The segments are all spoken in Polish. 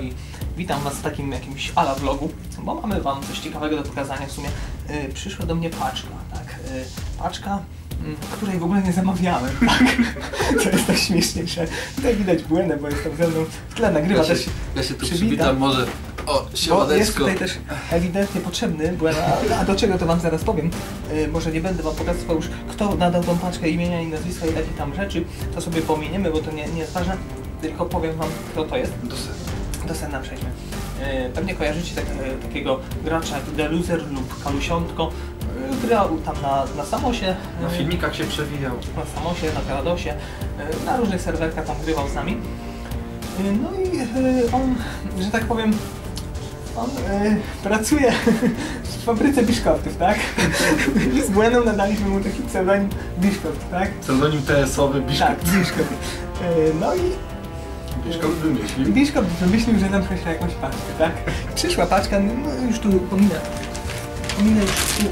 i witam Was w takim jakimś ala vlogu, bo mamy Wam coś ciekawego do pokazania. W sumie y, przyszła do mnie paczka, tak? Y, paczka, y, której w ogóle nie zamawiałem, tak? To jest tak śmiesznie, że tutaj widać błędę, bo jest tam ze mną w tle nagrywa Ja się, też. ja się tu przywita. przywitam może. O, Bo jest tutaj też ewidentnie potrzebny błęd, a, a do czego to Wam zaraz powiem. Y, może nie będę Wam pokazywał już, kto nadał tą paczkę imienia i nazwiska i takie tam rzeczy. To sobie pominiemy, bo to nie, nie jest ważne. Tylko powiem Wam, kto to jest. Do sedna przejdźmy. E, Pewnie kojarzycie tak, e, takiego gracza jak The Loser lub Kalusiątko. E, Grał tam na, na Samosie, Na filmikach się przewijał. na Samosie, na Karadosie, na różnych serwerkach tam grywał z nami. No i on, że tak powiem, on e, pracuje w fabryce biszkoптów, tak? Z błędem nadaliśmy mu taki pseudonim Biszkopt, tak? Pseudonim TS-owy Biszkop. Tak, Biszkopt. E, No i Biszkop wymyślił. Biszkop wymyślił, że nam prześle jakąś paczkę, tak? Przyszła paczka, no już tu pominę. Pominę już tu.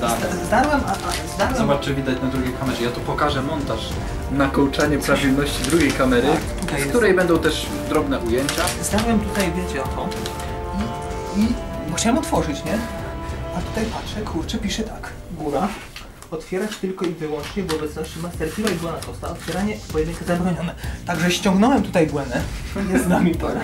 Tak. Zda- Zdarłem, a, a zdarłem... Zobacz, czy widać na drugiej kamerze. Ja tu pokażę montaż na kołczanie prawilności drugiej kamery, Tak, tutaj z jest. której będą też drobne ujęcia. Zdarłem tutaj, wiecie o to. I, i bo chciałem otworzyć, nie? A tutaj patrzę, kurczę, pisze tak. Góra. Otwierać tylko i wyłącznie w obecności Masterfiela i Błana Costa. Otwieranie pojedyncze zabronione. Także ściągnąłem tutaj błędę. Jest z nami pora.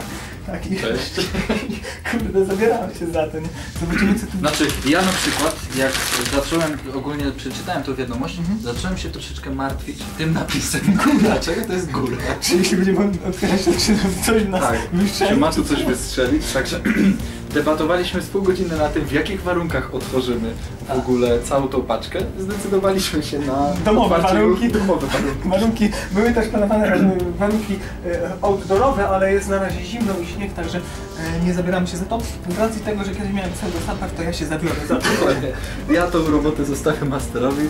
Tak i... Cześć. Kurde, zabierałem się za nie? Zobaczymy co tu... Znaczy, ja na przykład, jak zacząłem, ogólnie przeczytałem tą wiadomość, Mhm. zacząłem się troszeczkę martwić tym napisem. Dlaczego to jest góra? Czy jeśli będziemy otwierać to, czy coś nas Tak, wystrzeli? czy ma tu coś wystrzelić? Także debatowaliśmy z pół godziny na tym, w jakich warunkach otworzymy w ogóle całą tą paczkę. Zdecydowaliśmy się na Domowe warunki. Domowe warunki. Warunki, były też planowane e, warunki e, outdoorowe, ale jest na razie zimno i śnieg, także e, nie zabieramy się za to. Z racji tego, że kiedyś miałem pseudo to ja się zabiorę za to. Ja tą robotę zostawię masterowi.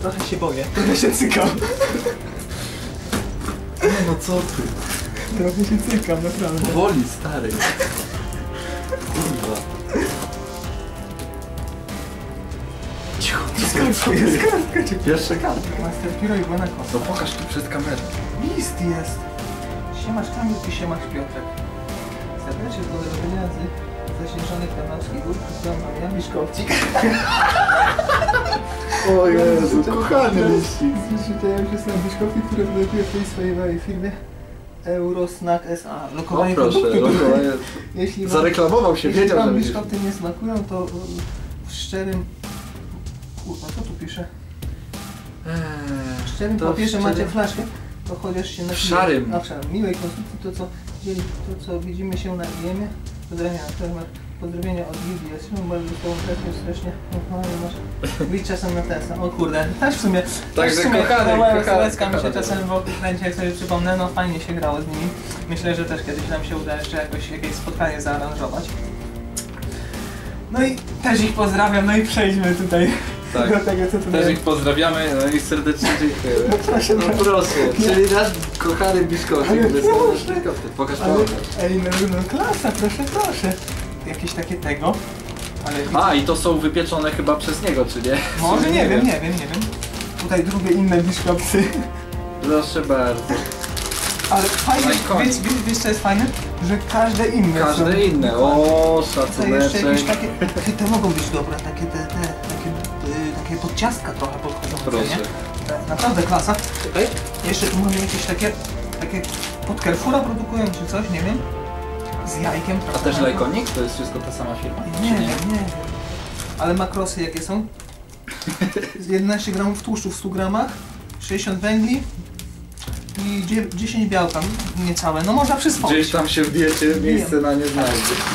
Trochę się boję, trochę się cykam. Nie no co ty? Trochę się cykam, naprawdę. Powoli, stary. Kurwa. Cicho, Skarbka jest, skarbka cię. Pierwsze karty. Master Piro i Błana Kosa. No pokaż tu przed kamerą. List jest. Siemasz Kamil i siemasz Piotrek. Serdecznie pozdrowienia z zaśnieżonych kanałskich gór. Pozdrawiam ja, Miszkowcik. O Jezu, kochany liścik. Zrzucają się sam Miszkowski, który wyduje w tej swojej małej firmie Eurosnack S.A. Lokowanie proszę, produktu. lokowanie. Jeśli wam, Zareklamował się, jeśli wiedział, że. Miszkowty nie smakują, to w szczerym... Kurwa, co tu pisze? W szczerym To papierze w macie szczerym- flaszkę, to chociaż się na szarym. A w szarym. Miłej konstrukcji, to co, to co widzimy się na IEM-ie. Pozdrawiam, Fermer. Pozdrowienia od Lidii. Się bardzo też strasznie. No, masz. Być czasem na Tesla. O kurde, też w sumie. Także w sumie kochany, kochany, Solecka mi się kochany. czasem w okręcie, jak sobie przypomnę, no fajnie się grało z nimi. Myślę, że też kiedyś nam się uda jeszcze jakoś jakieś spotkanie zaaranżować. No i też ich pozdrawiam, no i przejdźmy tutaj Tak. do tego, co tu Też ich pozdrawiamy no i serdecznie dziękuję. Proszę No proszę, czyli nasz kochany biszkowski. Pokaż to. ej, no, no klasa, proszę, proszę. Jakieś takie tego, ale... A, i to są wypieczone chyba przez niego, czy nie? Może Czy nie wiem, nie wiem, nie wiem. Tutaj drugie inne biszkopsy. Proszę bardzo. Ale No koniec. wiesz, wiesz, wiesz co jest fajne? Że każde inne są. Każde inne. O, To jeszcze jakieś szacuneczek. takie, takie te mogą być dobre, takie te, te takie, y, takie podciastka trochę podchodzące, Proszę. nie? Te, Naprawdę klasa. Czekaj, jeszcze tu mamy jakieś takie, takie pod Carrefoura produkują czy coś, nie wiem. Z jajkiem A też Lajkonik? To jest wszystko ta sama firma? Nie, nie, nie. Ale makrosy jakie są? Z 11 gramów tłuszczu w 100 gramach, 60 węgli i dzie- 10 białka, niecałe. No można przyswoić. Gdzieś tam się w diecie miejsce na nie znajdzie.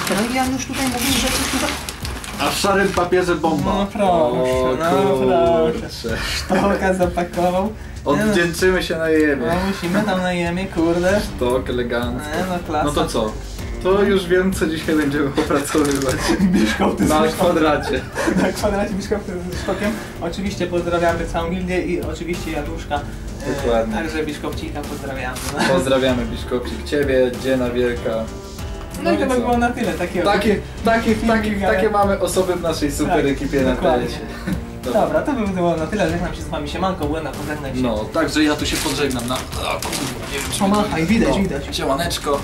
No i Janusz tutaj mówi, że coś tutaj... A w szarym papierze bomba. No proszę, O, no kurczę. Sztoka zapakował. Odwdzięczymy się na No jemie. musimy tam na jemie, kurde. Sztok elegancko. Nie, no klasa. No to co? To już wiem, co dzisiaj będziemy opracowywać. Biszkopty z Na kwadracie. Na kwadracie biszkopty ze sztokiem. Oczywiście pozdrawiamy całą gildię i oczywiście Januszka. E, Dokładnie. Także biszkopcika pozdrawiamy. No. Pozdrawiamy Biszkopcik, Ciebie, Dziena Wielka. No i to by co? było na tyle. Takie, Takie, takie, takie, takie mamy osoby w naszej super Tak, ekipie na dokładnie. telecie. Dobra, to by było na tyle. Żegnam się z wami. Siemanko, błędna, pożegnać się. No, także ja tu się podżegnam na... A, kurwa, nie wiem, czy Pomachaj, widać, no, widać. Siemaneczko.